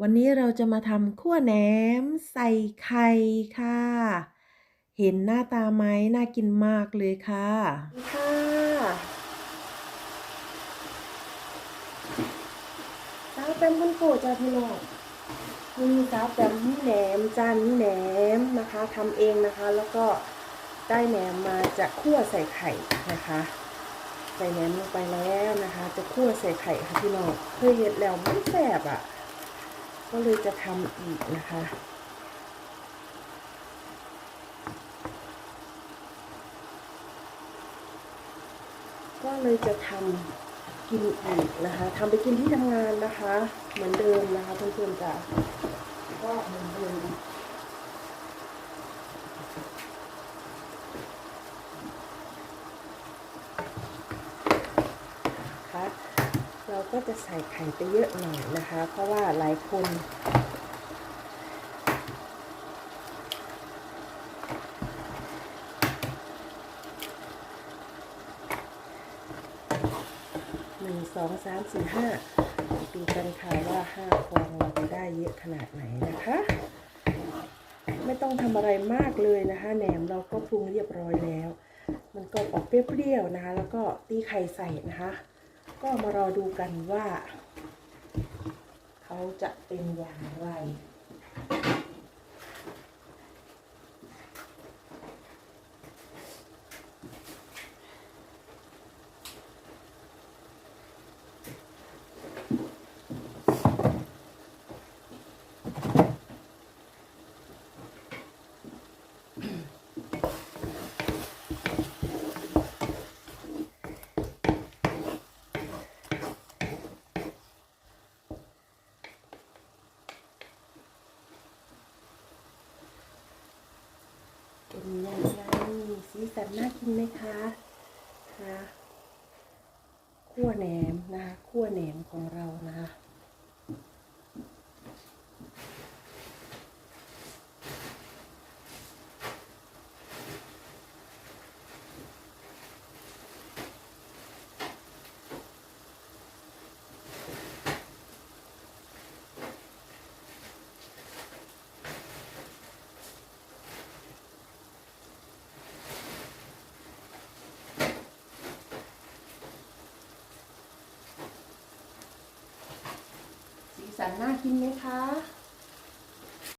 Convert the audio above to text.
วันนี้เราจะมาทำขั้วแหนมใส่ไข่ค่ะ เห็นหน้าตาไหมน่ากินมากเลยค่ะค่ะสาวแปมคุณปู่จ้าพี่น้องมีสาวแปมมีแหนมจานมีแหนมนะคะทำเองนะคะ แล้วก็ได้แหนมมาจากคั่วใส่ไข่นะคะใส่แหนมลงไปแล้วนะคะ จะคั่วใส่ไข่ค่ะพี่น้องเคยเห็นแล้วมันแสบอะ ก็เลยจะทำอีกนะคะ ก็เลยจะทำกินอีกนะคะทำไปกินที่ทำงานนะคะ เหมือนเดิมนะคะเพื่อนๆจ้ะก็เหมือนเดิมนะคะ เราก็จะใส่ไข่ไปเยอะหน่อยนะคะ เพราะว่าหลายคนหนึ่งสองสามสี่ห้าดูกันค่ะว่าห้าฟองเราจะได้เยอะขนาดไหนนะคะ ไม่ต้องทำอะไรมากเลยนะคะแหนมเราก็ปรุงเรียบร้อยแล้ว มันก็ออกเปรี้ยวๆนะคะ แล้วก็ตีไข่ใส่นะคะ ก็มารอดูกันว่า เขาจะเป็นอย่างไร เป็นยังไง สีสันน่ากินไหมคะคะคั่วแหนมนะคะคั่วแหนมของเรานะคะ สันน่ากินไหมคะ